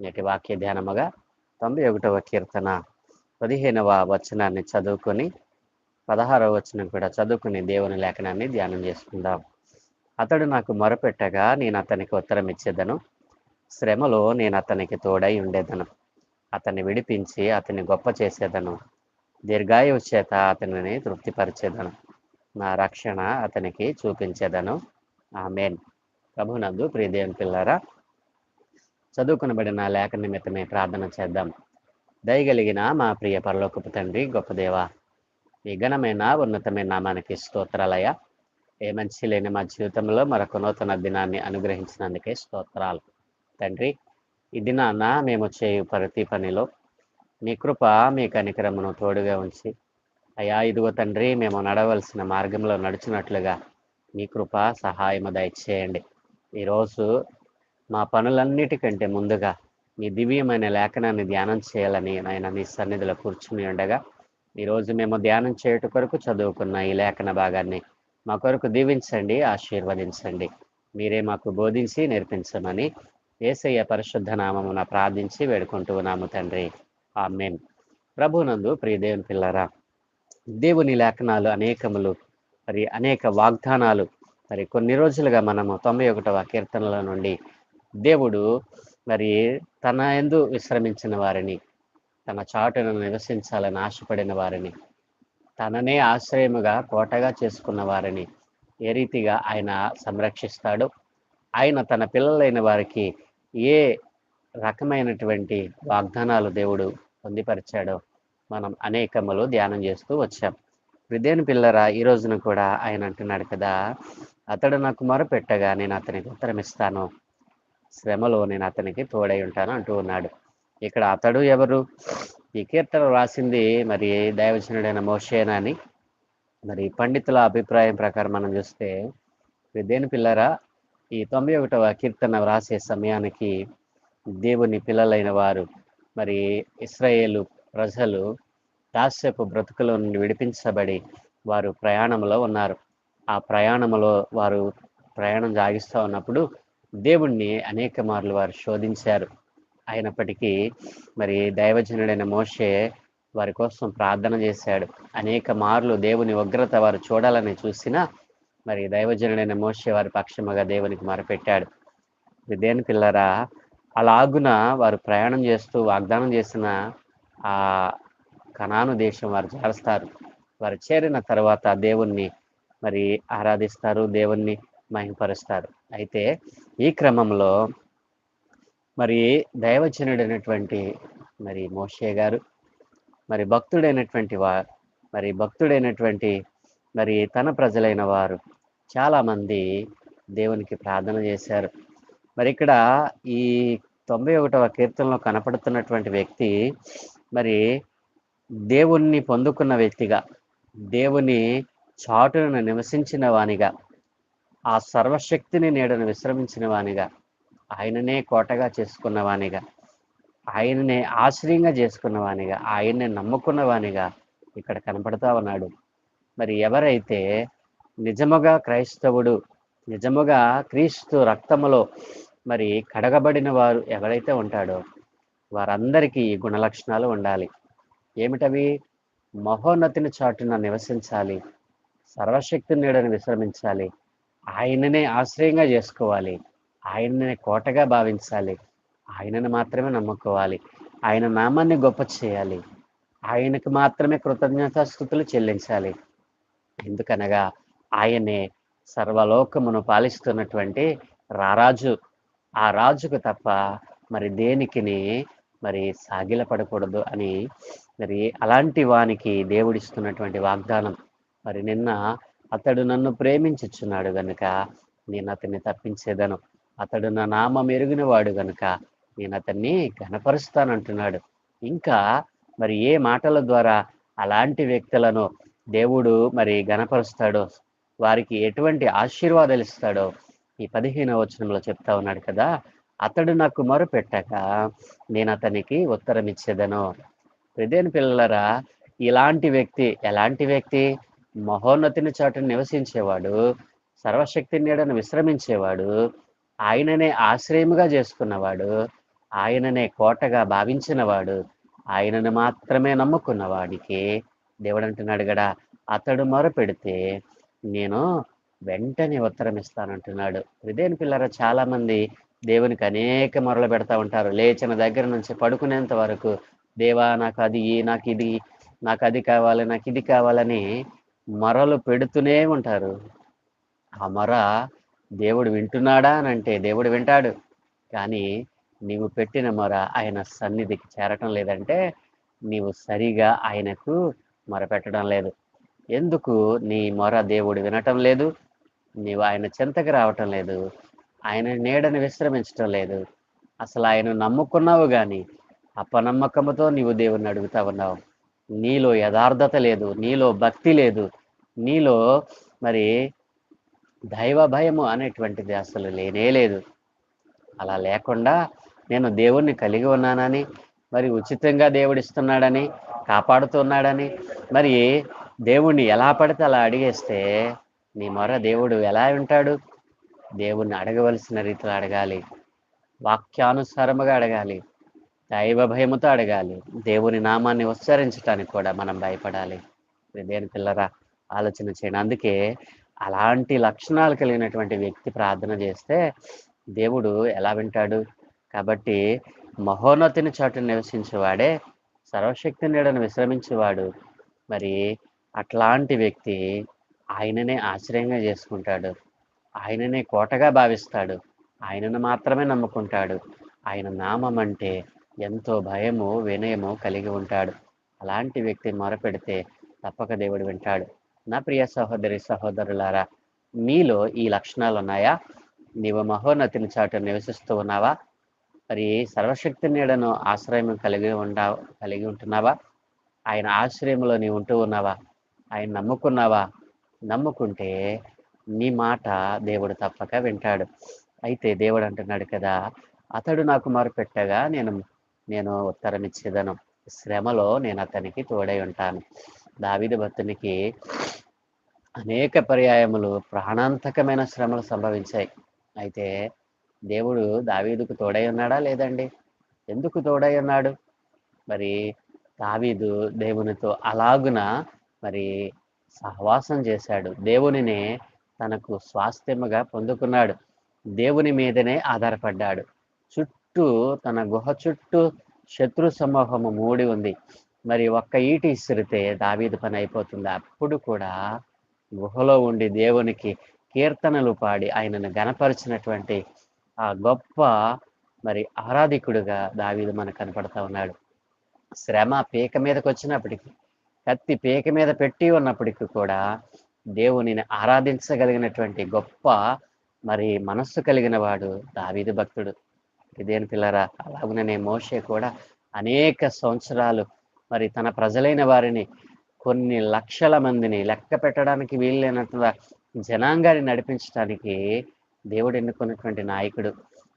నేటి వాక్య ధ్యానముగా తొంభై ఒకటవ కీర్తన పదిహేనవ వచనాన్ని చదువుకొని పదహారవ వచనం కూడా చదువుకుని దేవుని లేఖనాన్ని ధ్యానం చేసుకుందాం. అతడు నాకు మొరపెట్టగా నేను అతనికి ఉత్తరం ఇచ్చేదను. శ్రమలో నేను అతనికి తోడై ఉండేదను. అతన్ని విడిపించి అతన్ని గొప్ప చేసేదను. దీర్ఘాయువు చేత అతనిని తృప్తిపరిచేదను. నా రక్షణ అతనికి చూపించేదను. ఆమెన్. ప్రభునందు ప్రియదేవుని పిల్లరా చదువుకునబడిన లేఖ నిమిత్తమే ప్రార్థన చేద్దాం. దయగలిగిన మా ప్రియ పరలోకపు తండ్రి గొప్ప దేవ ఈ ఘనమైన ఉన్నతమైన నామానికి స్తోత్రాలయ ఏ మంచి లేని మా జీవితంలో మరొక నూతన దినాన్ని అనుగ్రహించినందుకే స్తోత్రాలు. తండ్రి ఈ దినాన్న మేము చేయు ప్రతి పనిలో మీ కృప మీ కనికరమును తోడుగా ఉంచి అయా ఇదిగో తండ్రి మేము నడవలసిన మార్గంలో నడిచినట్లుగా మీ కృప సహాయము దయచేయండి. ఈరోజు మా పనులన్నిటికంటే ముందుగా మీ దివ్యమైన లేఖనాన్ని ధ్యానం చేయాలని నాయన మీ సన్నిధిలో కూర్చుని ఉండగా ఈరోజు మేము ధ్యానం చేయుట కొరకు చదువుకున్న ఈ లేఖన భాగాన్ని మా కొరకు దీవించండి ఆశీర్వదించండి. మీరే మాకు బోధించి నేర్పించమని ఏసయ్య పరిశుద్ధ నామమున ప్రార్థించి వేడుకుంటూ ఉన్నాము తండ్రి. ఆ మేం ప్రభునందు ప్రియదేవుని పిల్లరా దేవుని లేఖనాలు అనేకములు మరి అనేక వాగ్దానాలు మరి కొన్ని రోజులుగా మనము తొంభై ఒకటవ కీర్తనల నుండి దేవుడు మరి తన ఎందు విశ్రమించిన వారిని తన చాటును నివసించాలని ఆశపడిన వారిని తననే ఆశ్రయముగా కోటగా చేసుకున్న వారిని ఏ రీతిగా ఆయన సంరక్షిస్తాడో? ఆయన తన పిల్లలైన వారికి ఏ రకమైనటువంటి వాగ్దానాలు దేవుడు పొందిపరిచాడో మనం అనేకములు ధ్యానం చేస్తూ వచ్చాం. హృదయని పిల్లరా ఈ రోజున కూడా ఆయన అంటున్నాడు కదా అతడు నాకు మొరపెట్టగా నేను అతనికి ఉత్తరమిస్తాను. శ్రమలో నేను అతనికి తోడై ఉంటాను అంటూ ఉన్నాడు. ఇక్కడ అతడు ఎవరు? ఈ కీర్తన రాసింది మరి దైవజనుడైన మోషేనా అని? మరి పండితుల అభిప్రాయం ప్రకారం మనం చూస్తే దేని పిల్లరా? ఈ తొంభై ఒకటవ కీర్తన వ్రాసే సమయానికి దేవుని పిల్లలైన వారు మరి ఇస్రాయేలు ప్రజలు దాస్యపు బ్రతుకుల నుండి విడిపించబడి వారు ప్రయాణంలో ఉన్నారు. ఆ ప్రయాణంలో వారు ప్రయాణం సాగిస్తూ ఉన్నప్పుడు దేవుణ్ణి అనేక మార్లు వారు శోధించారు. అయినప్పటికీ మరి దైవజనుడైన మోషే వారి కోసం ప్రార్థన చేశాడు. అనేక మార్లు దేవుని ఉగ్రత వారు చూడాలని చూసినా మరి దైవజనుడైన మోషే వారి పక్షముగా దేవునికి మొరపెట్టాడు. దేని పిల్లరా అలాగున వారు ప్రయాణం చేస్తూ వాగ్దానం చేసిన ఆ కణాను దేశం వారు చేరుస్తారు వారు చేరిన తర్వాత దేవుణ్ణి మరి ఆరాధిస్తారు దేవుణ్ణి మహింపరుస్తారు అయితే ఈ క్రమంలో మరి దైవజనుడైనటువంటి మరి మోషే గారు మరి భక్తుడైనటువంటి వా మరి భక్తుడైనటువంటి మరి తన ప్రజలైన వారు చాలామంది దేవునికి ప్రార్థన చేశారు. మరి ఇక్కడ ఈ తొంభై ఒకటవ కీర్తనలో కనపడుతున్నటువంటి వ్యక్తి మరి దేవుణ్ణి పొందుకున్న వ్యక్తిగా దేవుని చాటును నివసించిన వానిగా ఆ సర్వశక్తిని నేడను విశ్రమించిన వానిగా ఆయననే కోటగా చేసుకున్న వానిగా ఆయననే ఆశ్రయంగా చేసుకున్న వానిగా ఆయన్నే నమ్ముకున్న వానిగా ఇక్కడ కనపడతా ఉన్నాడు. మరి ఎవరైతే నిజముగా క్రైస్తవుడు నిజముగా క్రీస్తు రక్తములో మరి కడగబడిన వారు ఎవరైతే ఉంటాడో వారందరికీ ఈ గుణలక్షణాలు ఉండాలి. ఏమిటవి? మహోన్నతిని చాటున నివసించాలి. సర్వశక్తి నీడని విశ్రమించాలి. ఆయననే ఆశ్రయంగా చేసుకోవాలి. ఆయననే కోటగా భావించాలి. ఆయనను మాత్రమే నమ్ముకోవాలి. ఆయన నామాన్ని గొప్ప చేయాలి. ఆయనకు మాత్రమే కృతజ్ఞతాస్థుతులు చెల్లించాలి. ఎందుకనగా ఆయనే సర్వలోకమును పాలిస్తున్నటువంటి రారాజు. ఆ రాజుకు తప్ప మరి దేనికిని మరి సాగిలపడకూడదు అని మరి అలాంటి వానికి దేవుడిస్తున్నటువంటి వాగ్దానం. మరి నిన్న అతడు నన్ను ప్రేమించుచున్నాడు గనుక నేను అతన్ని తప్పించేదను. అతడు నా నామం ఎరిగిన వాడు గనుక నేను అతన్ని ఘనపరుస్తానంటున్నాడు. ఇంకా మరి ఏ మాటల ద్వారా అలాంటి వ్యక్తులను దేవుడు మరి ఘనపరుస్తాడో వారికి ఎటువంటి ఆశీర్వాదాలు ఇస్తాడో ఈ పదిహేను వచనంలో చెప్తా ఉన్నాడు కదా. అతడు నాకు మొరపెట్టక నేను అతనికి ఉత్తరం ఇచ్చేదను ప్రదేని పిల్లలరా ఇలాంటి వ్యక్తి ఎలాంటి వ్యక్తి? మహోన్నతిని చాటు నివసించేవాడు సర్వశక్తి నీడను విశ్రమించేవాడు ఆయననే ఆశ్రయముగా చేసుకున్నవాడు ఆయననే కోటగా భావించినవాడు ఆయనను మాత్రమే నమ్ముకున్న వాడికి దేవుడు అంటున్నాడు గడా అతడు మొరపెడితే నేను వెంటనే ఉత్తరం ఇస్తానంటున్నాడు. ఇదేని పిల్లర చాలా మంది దేవునికి అనేక మొరలు పెడతా ఉంటారు. లేచిన దగ్గర నుంచి పడుకునేంత వరకు దేవా నాకు అది నాకు ఇది నాకు అది కావాలి నాకు ఇది కావాలని మరలు పెడుతూనే ఉంటారు. ఆ మర దేవుడు వింటున్నాడా అని అంటే దేవుడు వింటాడు. కానీ నీవు పెట్టిన మొర ఆయన సన్నిధికి చేరటం లేదంటే నీవు సరిగా ఆయనకు మొరపెట్టడం లేదు. ఎందుకు? నీ మొర దేవుడు వినటం లేదు. నీవు ఆయన చెంతకు రావటం లేదు. ఆయన నీడని విశ్రమించటం లేదు. అసలు ఆయన నమ్ముకున్నావు కానీ అపనమ్మకముతో నీవు దేవుణ్ణి అడుగుతా ఉన్నావు. నీలో యథార్థత లేదు. నీలో భక్తి లేదు. నీలో మరి దైవ భయము అనేటువంటిది అసలు లేనే లేదు. అలా లేకుండా నేను దేవుణ్ణి కలిగి ఉన్నానని మరి ఉచితంగా దేవుడిస్తున్నాడని కాపాడుతున్నాడని మరి దేవుణ్ణి ఎలా పడితే అలా అడిగేస్తే నీ మొర దేవుడు ఎలా వింటాడు దేవుణ్ణి అడగవలసిన రీతిలో అడగాలి. వాక్యానుసారముగా అడగాలి. దైవ భయముతో అడగాలి. దేవుని నామాన్ని ఉచ్చరించడానికి కూడా మనం భయపడాలి. దేని పిల్లరా ఆలోచన చేయండి. అందుకే అలాంటి లక్షణాలు కలిగినటువంటి వ్యక్తి ప్రార్థన చేస్తే దేవుడు ఎలా వింటాడు? కాబట్టి మహోన్నతిని చోటు నివసించేవాడే సర్వశక్తి నీడను విశ్రమించేవాడు. మరి అట్లాంటి వ్యక్తి ఆయననే ఆశ్రయంగా చేసుకుంటాడు. ఆయననే కోటగా భావిస్తాడు. ఆయనను మాత్రమే నమ్ముకుంటాడు. ఆయన నామం అంటే ఎంతో భయము వినయము కలిగి ఉంటాడు. అలాంటి వ్యక్తి మొరపెడితే తప్పక దేవుడు వింటాడు. నా ప్రియ సహోదరి సహోదరులారా మీలో ఈ లక్షణాలు ఉన్నాయా నీవు మహోన్నతిని చాటు నివసిస్తూ ఉన్నావా? మరి సర్వశక్తి నీడను ఆశ్రయం కలిగి ఉండా కలిగి ఉంటున్నావా? ఆయన ఆశ్రయంలో నీవు ఉంటూ ఉన్నావా? ఆయన నమ్ముకున్నావా? నమ్ముకుంటే నీ మాట దేవుడు తప్పక వింటాడు. అయితే దేవుడు అంటున్నాడు కదా అతడు నాకు మొరపెట్టగా నేను నేను ఉత్తరం ఇచ్చేదను శ్రమలో నేను అతనికి తోడై ఉంటాను. దావిద భక్తునికి అనేక పర్యాయములు ప్రాణాంతకమైన శ్రమలు సంభవించాయి. అయితే దేవుడు దావీదుకు తోడై ఉన్నాడా లేదండి? ఎందుకు తోడై ఉన్నాడు? మరి దావీదు దేవునితో అలాగున మరి సహవాసం చేశాడు. దేవునినే తనకు స్వాస్థ్యముగా పొందుకున్నాడు. దేవుని మీదనే ఆధారపడ్డాడు. చుట్టూ తన గుహ చుట్టూ శత్రు సమూహము మూడి ఉంది. మరి ఒక్క ఈటి ఇసిరితే దావీదు పని అయిపోతుంది. అప్పుడు కూడా గుహలో ఉండి దేవునికి కీర్తనలు పాడి ఆయనను గనపరిచినటువంటి ఆ గొప్ప మరి ఆరాధికుడుగా దావీదు మనకు కనపడతా ఉన్నాడు. శ్రమ పీక మీదకి వచ్చినప్పటికీ కత్తి పీక మీద పెట్టి ఉన్నప్పటికీ కూడా దేవునిని ఆరాధించగలిగినటువంటి గొప్ప మరి మనస్సు కలిగిన వాడు దావీదు భక్తుడు. ఇదేని పిల్లరా? అలాగుననే మోషే కూడా అనేక సంవత్సరాలు మరి తన ప్రజలైన వారిని కొన్ని లక్షల మందిని లెక్క పెట్టడానికి వీలైనట్టుగా జనాంగాన్ని నడిపించడానికి దేవుడు ఎన్నుకున్నటువంటి నాయకుడు.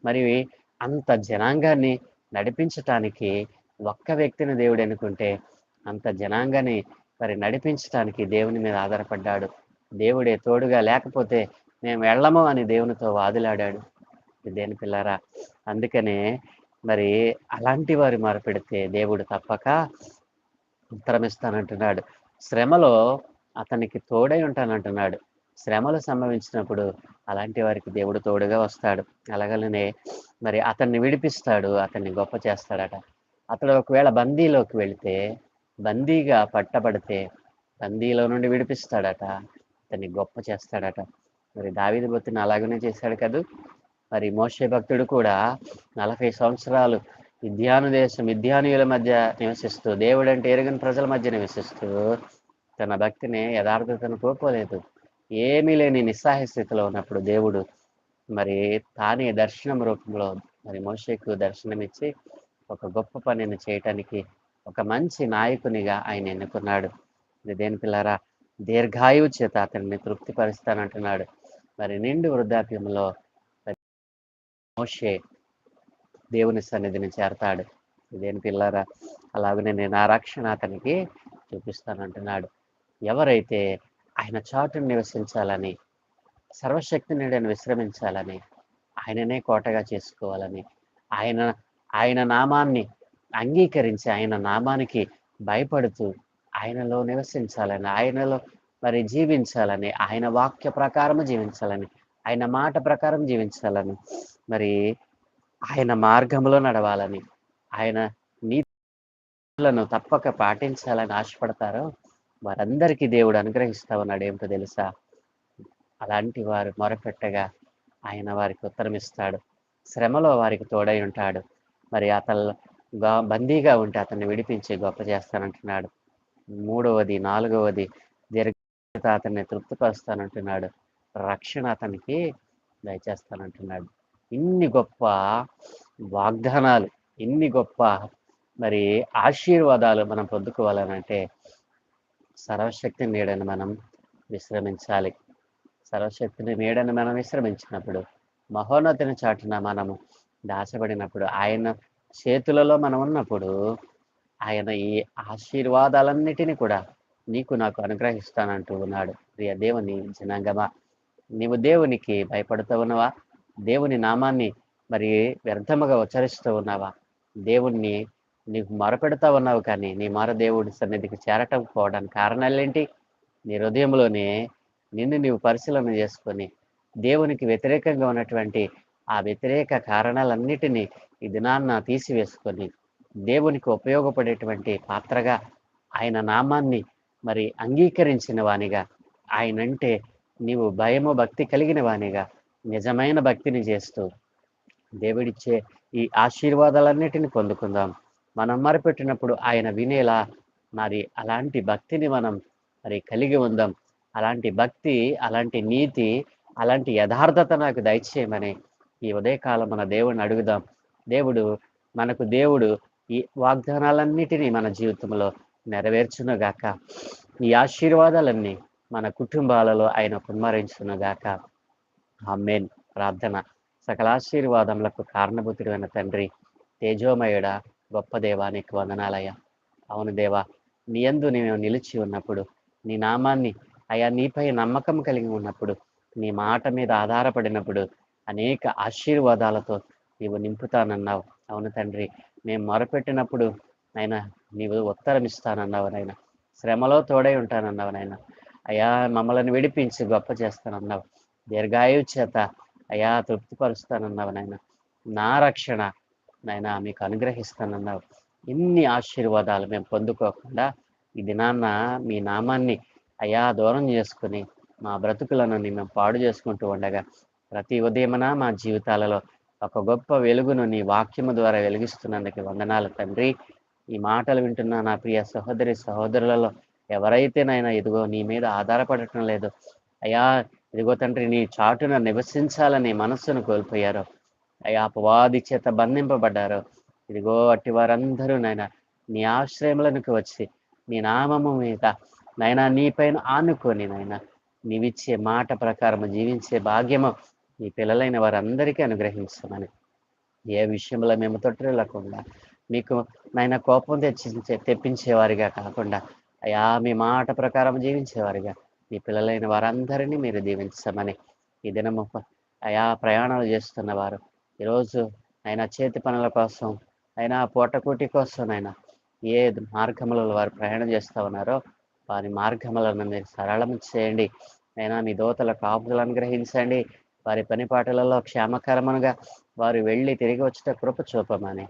మరి అంత జనాంగాన్ని నడిపించటానికి ఒక్క వ్యక్తిని దేవుడు ఎన్నుకుంటే అంత జనాంగాన్ని మరి నడిపించటానికి దేవుని మీద ఆధారపడ్డాడు. దేవుడే తోడుగా లేకపోతే మేము వెళ్ళము అని దేవునితో వాదులాడాడు. దేని పిల్లరా? అందుకనే మరి అలాంటి వారు మొరపెడితే దేవుడు తప్పక ఉత్తరమిస్తానంటున్నాడు. శ్రమలో అతనికి తోడై ఉంటానంటున్నాడు. శ్రమలు సంభవించినప్పుడు అలాంటి వారికి దేవుడు తోడుగా వస్తాడు. అలాగనే మరి అతన్ని విడిపిస్తాడు అతన్ని గొప్ప చేస్తాడట. అతడు ఒకవేళ బందీలోకి వెళితే బందీగా పట్టబడితే బందీలో నుండి విడిపిస్తాడట అతన్ని గొప్ప చేస్తాడట. మరి దావిది బొత్తిని అలాగనే చేశాడు కదూ? మరి మోసే భక్తుడు కూడా నలభై సంవత్సరాలు విద్యాను దేశం విద్యానుయుల మధ్య నివసిస్తూ దేవుడు అంటే ఎరుగని ప్రజల మధ్య నివసిస్తూ తన భక్తిని యథార్థతను కోల్పోలేదు. ఏమీ లేని నిస్సహాయ స్థితిలో ఉన్నప్పుడు దేవుడు మరి తానే దర్శనం రూపంలో మరి మోషకు దర్శనమిచ్చి ఒక గొప్ప పనిని చేయటానికి ఒక మంచి నాయకునిగా ఆయన ఎన్నుకున్నాడు. ఇది దేని పిల్లరా దీర్ఘాయువు చేత అతన్ని తృప్తిపరుస్తానంటున్నాడు. మరి నిండు వృద్ధాప్యంలో మోషే దేవుని సన్నిధిని చేరతాడు. ఇదేం పిల్లరా? అలాగనే నేను ఆ రక్షణ అతనికి చూపిస్తానంటున్నాడు. ఎవరైతే ఆయన చాటును నివసించాలని సర్వశక్తి నీడని విశ్రమించాలని ఆయననే కోటగా చేసుకోవాలని ఆయన ఆయన నామాన్ని అంగీకరించి ఆయన నామానికి భయపడుతూ ఆయనలో నివసించాలని ఆయనలో మరి జీవించాలని ఆయన వాక్య ప్రకారం జీవించాలని ఆయన మాట ప్రకారం జీవించాలని మరి ఆయన మార్గంలో నడవాలని ఆయన నీతులను తప్పక పాటించాలని ఆశపడతారో వారందరికీ దేవుడు అనుగ్రహిస్తా ఉన్నాడు ఏమిటో తెలుసా? అలాంటి వారు మొరపెట్టగా ఆయన వారికి ఉత్తరం ఇస్తాడు శ్రమలో వారికి తోడై ఉంటాడు మరి అతను బందీగా ఉంటే అతన్ని విడిపించి గొప్ప చేస్తానంటున్నాడు. మూడవది నాలుగవది దీర్ఘ అతన్ని తృప్తిపరుస్తానంటున్నాడు రక్షణ అతనికి దయచేస్తానంటున్నాడు. ఇన్ని గొప్ప వాగ్దానాలు ఇన్ని గొప్ప మరి ఆశీర్వాదాలు మనం పొందుకోవాలనంటే సర్వశక్తి నీడని మనం విశ్రమించాలి. సర్వశక్తిని నీడని మనం విశ్రమించినప్పుడు మహోన్నతిని చాటున మనము దాచబడినప్పుడు ఆయన చేతులలో మనం ఉన్నప్పుడు ఆయన ఈ ఆశీర్వాదాలన్నిటినీ కూడా నీకు నాకు అనుగ్రహిస్తానంటూ ఉన్నాడు. ప్రియ దేవుని జనాంగమా నీవు దేవునికి భయపడుతూ ఉన్నవా? దేవుని నామాన్ని మరి వ్యర్థముగా ఉచ్చరిస్తూ ఉన్నావా? దేవుణ్ణి నీకు మొరపెడతా ఉన్నావు కానీ నీ మొర దేవుడి సన్నిధికి చేరటం పోవడానికి కారణాలేంటి నీ హృదయంలోనే నిన్ను నీవు పరిశీలన చేసుకొని దేవునికి వ్యతిరేకంగా ఉన్నటువంటి ఆ వ్యతిరేక కారణాలన్నిటినీ ఈ దినాన్న తీసివేసుకొని దేవునికి ఉపయోగపడేటువంటి పాత్రగా ఆయన నామాన్ని మరి అంగీకరించిన వానిగా ఆయనంటే నీవు భయము భక్తి కలిగిన వానిగా నిజమైన భక్తిని చేస్తూ దేవుడిచ్చే ఈ ఆశీర్వాదాలన్నిటిని పొందుకుందాం. మనం మరపెట్టినప్పుడు ఆయన వినేలా మరి అలాంటి భక్తిని మనం మరి కలిగి ఉందాం. అలాంటి భక్తి అలాంటి నీతి అలాంటి యథార్థత నాకు దయచేయమని ఈ ఉదయకాలం మన దేవుడిని అడుగుదాం. దేవుడు మనకు దేవుడు ఈ వాగ్దానాలన్నిటినీ మన జీవితంలో నెరవేర్చునుగాక. ఈ ఆశీర్వాదాలన్నీ మన కుటుంబాలలో ఆయన కుమ్మరించునుగాక. ఆమెన్. ప్రార్థన. సకలాశీర్వాదములకు కారణభూతుడైన తండ్రి తేజోమయుడ గొప్ప దేవానికి వందనాలయ అవును దేవా నీ యందు నేను నిలిచి ఉన్నప్పుడు నీ నామాన్ని అయా నీపై నమ్మకం కలిగి ఉన్నప్పుడు నీ మాట మీద ఆధారపడినప్పుడు అనేక ఆశీర్వాదాలతో నీవు నింపుతానన్నావు. అవును తండ్రి మేము మొరపెట్టినప్పుడు నాయన నీవు ఉత్తరం ఇస్తానన్నావు నాయన శ్రమలో తోడై ఉంటానన్నావు నాయన అయా మమ్మల్ని విడిపించి గొప్ప చేస్తానన్నావు. దీర్ఘాయువు చేత అయా తృప్తిపరుస్తానన్నావు నాయన. నా రక్షణ నాయన మీకు అనుగ్రహిస్తానన్నావు. ఇన్ని ఆశీర్వాదాలు మేము పొందుకోకుండా ఈ దినాన్న మీ నామాన్ని అయా దూరం చేసుకుని మా బ్రతుకులను మేము పాడు చేసుకుంటూ ఉండగా ప్రతి ఉదయమున మా జీవితాలలో ఒక గొప్ప వెలుగును నీ వాక్యము ద్వారా వెలిగిస్తున్నందుకు వందనాలు తండ్రి. ఈ మాటలు వింటున్న నా ప్రియ సహోదరి సహోదరులలో ఎవరైతే నైనా ఇదిగో నీ మీద ఆధారపడటం లేదు. అయా ఇదిగో తండ్రి నీ చాటున నివసించాలని మనస్సును కోల్పోయారు. అయ్యా అపవాది చేత బంధింపబడ్డారు. ఇదిగో అట్టి వారందరూ నాయన నీ ఆశ్రయములకు వచ్చి నీ నామము మీద నాయన నీపైన ఆనుకొని నాయన నీవిచ్చే మాట ప్రకారం జీవించే భాగ్యము నీ పిల్లలైన వారందరికీ అనుగ్రహించమని. ఏ విషయంలో మేము తొట్టిల్లకుండా మీకు నాయన కోపం తెచ్చించే తెప్పించేవారిగా కాకుండా అయా మీ మాట ప్రకారం జీవించేవారిగా మీ పిల్లలైన వారందరినీ మీరు దీవించమని ఈ దినము ఆయా ప్రయాణాలు చేస్తున్న వారు. ఈరోజు ఆయన చేతి పనుల కోసం అయినా పూటకూటి కోసం అయినా ఏ మార్గములలో వారు ప్రయాణం చేస్తూ ఉన్నారో వారి మార్గములను మీరు సరళం చేయండి. అయినా మీ దోతల కాపుదలు అనుగ్రహించండి. వారి పని పాటలలో క్షేమకరముగా వారు వెళ్ళి తిరిగి వచ్చిన కృప చూపమని.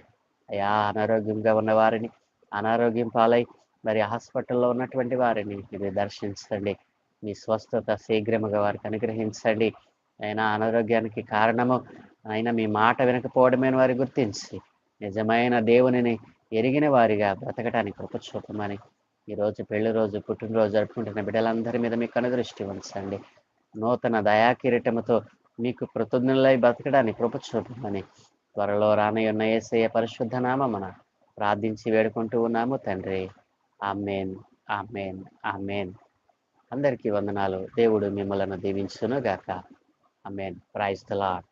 అయా అనారోగ్యంగా ఉన్న వారిని అనారోగ్యం పాలై మరి హాస్పిటల్లో ఉన్నటువంటి వారిని మీరు దర్శించండి. మీ స్వస్థత శీఘ్రముగా వారికి అనుగ్రహించండి. అయినా అనారోగ్యానికి కారణము అయినా మీ మాట వినకపోవడమే వారి గుర్తించి నిజమైన దేవునిని ఎరిగిన వారిగా బ్రతకటానికి కృపచూపమని ఈరోజు పెళ్ళి రోజు పుట్టినరోజు జరుపుకుంటున్న బిడ్డలందరి మీద మీకు అనుదృష్టి ఉంచండి. నూతన దయాకిరీటముతో మీకు కృతజ్ఞులై బ్రతకడానికి కృపచూపమని త్వరలో రానయ్యున్న ఏసయ్య పరిశుద్ధ నామమున ప్రార్థించి వేడుకుంటూ ఉన్నాము తండ్రి. Amen amen amen. అందరికి వందనాలు. దేవుడు మిమ్మల్ని దీవించును గాక అమెన్ ప్రైజ్ ద లాడ్